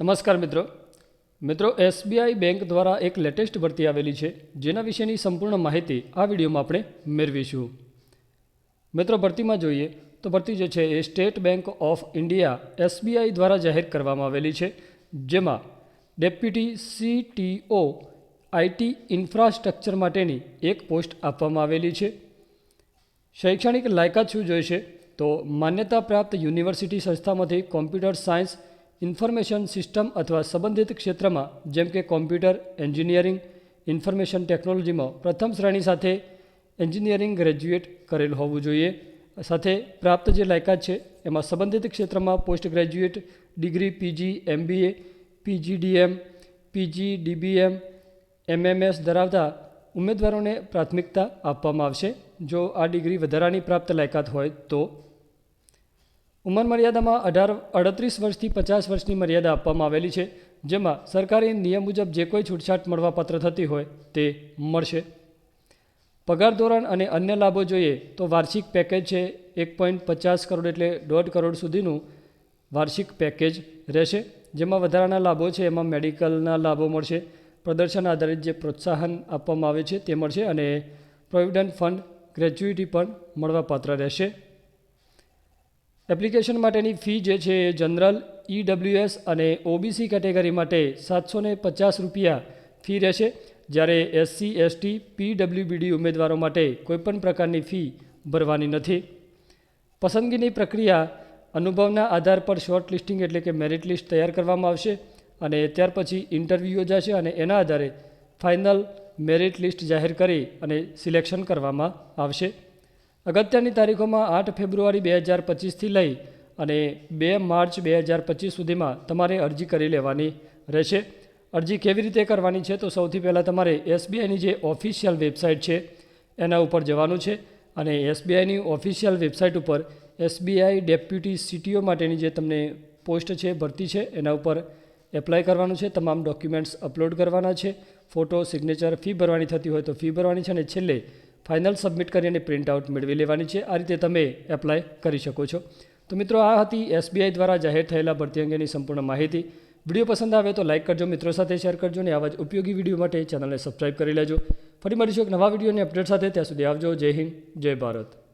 નમસ્કાર મિત્રો. મિત્રો એસબીઆઈ બેંક દ્વારા એક લેટેસ્ટ ભરતી આવેલી છે, જેના વિશેની સંપૂર્ણ માહિતી આ વિડીયોમાં આપણે મેળવીશું. મિત્રો, ભરતીમાં જોઈએ તો ભરતી જે છે એ state bank of India SBI દ્વારા જાહેર કરવામાં આવેલી છે, જેમાં ડેપ્યુટી સીટીઓ આઈટી ઇન્ફ્રાસ્ટ્રક્ચર માટેની એક પોસ્ટ આપવામાં આવેલી છે. શૈક્ષણિક લાયકાત શું જોઈશે? તો માન્યતા પ્રાપ્ત યુનિવર્સિટી સંસ્થામાંથી કોમ્પ્યુટર સાયન્સ ઇન્ફોર્મેશન સિસ્ટમ અથવા સંબંધિત ક્ષેત્રમાં, જેમ કે કોમ્પ્યુટર, એન્જિનિયરિંગ, ઇન્ફોર્મેશન ટેકનોલોજીમાં પ્રથમ શ્રેણી સાથે એન્જિનિયરિંગ ગ્રેજ્યુએટ કરેલ હોવું જોઈએ. સાથે પ્રાપ્ત જે લાયકાત છે, એમાં સંબંધિત ક્ષેત્રમાં post graduate, degree, PG, MBA, PGDM PG DBM MMS ધરાવતા ઉમેદવારોને પ્રાથમિકતા આપવામાં આવશે. જો આ ડિગ્રી વધારાની પ્રાપ્ત લાયકાત હોય તો ઉંમર મર્યાદામાં અઢાર, અડત્રીસ વર્ષથી પચાસ વર્ષની મર્યાદા આપવામાં આવેલી છે, જેમાં સરકારી નિયમ મુજબ જે કોઈ છૂટછાટ મળવાપાત્ર થતી હોય તે મળશે. પગાર ધોરણ અને અન્ય લાભો જોઈએ તો વાર્ષિક પેકેજ છે એક પોઈન્ટ પચાસ કરોડ એટલે દોઢ કરોડ સુધીનું વાર્ષિક પેકેજ રહેશે, જેમાં વધારાના લાભો છે, એમાં મેડિકલના લાભો મળશે, પ્રદર્શન આધારિત જે પ્રોત્સાહન આપવામાં આવે છે તે મળશે અને પ્રોવિડન્ટ ફંડ ગ્રેચ્યુઇટી પણ મળવાપાત્ર રહેશે. એપ્લિકેશન માટેની ફી જે છે એ જનરલ ઈડબ્લ્યુએસ અને ઓબીસી કેટેગરી માટે સાતસો પચાસ રૂપિયા ફી રહેશે. જ્યારે એસસી, એસટી પીડબ્લ્યુબીડી ઉમેદવારો માટે કોઈપણ પ્રકારની ફી ભરવાની નથી. પસંદગીની પ્રક્રિયા અનુભવના આધાર પર શોર્ટ લિસ્ટિંગ એટલે કે મેરિટ લિસ્ટ તૈયાર કરવામાં આવશે અને ત્યાર પછી ઇન્ટરવ્યૂ યોજાશે અને એના આધારે ફાઇનલ મેરિટ લિસ્ટ જાહેર કરી અને સિલેક્શન કરવામાં આવશે. અગત્યની તારીખોમાં આઠ ફેબ્રુઆરી બે હજાર પચીસથી લઈ અને બે માર્ચ બે હજાર પચીસ સુધીમાં તમારે અરજી કરી લેવાની રહેશે. અરજી કેવી રીતે કરવાની છે તો સૌથી પહેલાં તમારે એસબીઆઈની જે ઓફિશિયલ વેબસાઇટ છે એના ઉપર જવાનું છે અને એસબીઆઈની ઓફિશિયલ વેબસાઇટ ઉપર એસબીઆઈ ડેપ્યુટી સીટીઓ માટેની જે તમને પોસ્ટ છે, ભરતી છે, એના ઉપર એપ્લાય કરવાનું છે. તમામ ડોક્યુમેન્ટ્સ અપલોડ કરવાના છે. ફોટો, સિગ્નેચર, ફી ભરવાની થતી હોય તો ફી ભરવાની છે અને છેલ્લે ફાઇનલ સબમિટ કરી અને પ્રિન્ટ મેળવી લેવાની છે. આ રીતે તમે એપ્લાય કરી શકો છો. તો મિત્રો, આ હતી એસબીઆઈ દ્વારા જાહેર થયેલા ભરતી અંગેની સંપૂર્ણ માહિતી. વીડિયો પસંદ આવે તો લાઇક કરજો, મિત્રો સાથે શેર કરજો અને આવા જ ઉપયોગી વીડિયો માટે ચેનલને સબસ્ક્રાઇબ કરી લેજો. ફરી મળીશું એક નવા વિડીયોની અપડેટ સાથે. ત્યાં સુધી આવજો. જય હિન્દ, જય ભારત.